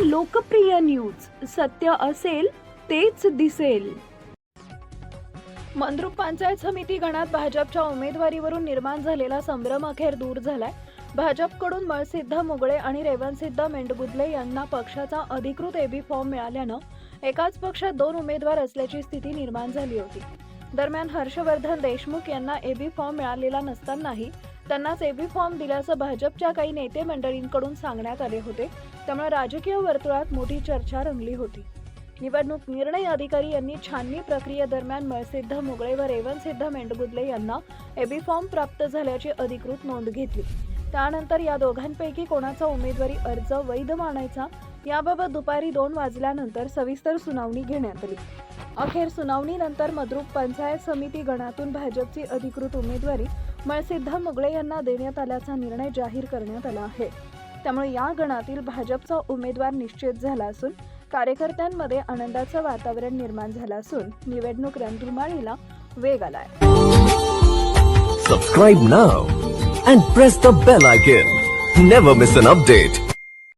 लोकप्रिय न्यूज? सत्य असेल तेच दिसेल. मंद्रुप पंचायत समिती गणात भाजपच्या उमेदवारीवरून निर्माण झालेला संभ्रम अखेर दूर झालाय. भाजपकडून मळसिद्ध मुगळे आणि रेवणसिद्ध मेंढगुदले यांना पक्षाचा अधिकृत एबी फॉर्म मिळाल्यानं एकाच पक्षात दोन उमेदवार असल्याची स्थिती निर्माण झाली होती. दरम्यान हर्षवर्धन देशमुख यांना एबी फॉर्म मिळालेला नसतानाही त्यांनाच एबी फॉर्म दिल्याचं भाजपच्या काही नेते मंडळींकडून सांगण्यात आले होते. त्यामुळे राजकीय वर्तुळात मोठी चर्चा रंगली होती. निवडणूक निर्णय अधिकारी यांनी छाननी प्रक्रियेदरम्यान मळसिद्ध मुगळे व रेवणसिद्ध मेंडगुदले यांना एबी फॉर्म प्राप्त झाल्याची अधिकृत नोंद घेतली. त्यानंतर या दोघांपैकी कोणाचा उमेदवारी अर्ज वैध मानायचा याबाबत दुपारी दोन वाजल्यानंतर सविस्तर सुनावणी घेण्यात आली. अखेर सुनावणीनंतर मद्रुप पंचायत समिती गणातून भाजपची अधिकृत उमेदवारी मळसिद्ध मुगळे यांना देण्यात आल्याचा निर्णय जाहीर करण्यात आला आहे. त्यामुळे या गणातील भाजपचा उमेदवार निश्चित झाला असून कार्यकर्त्यांमध्ये आनंदाचं वातावरण निर्माण झालं असून निवडणूक रणधुमाळीला वेग आलाय. Subscribe now and press the bell icon never miss an update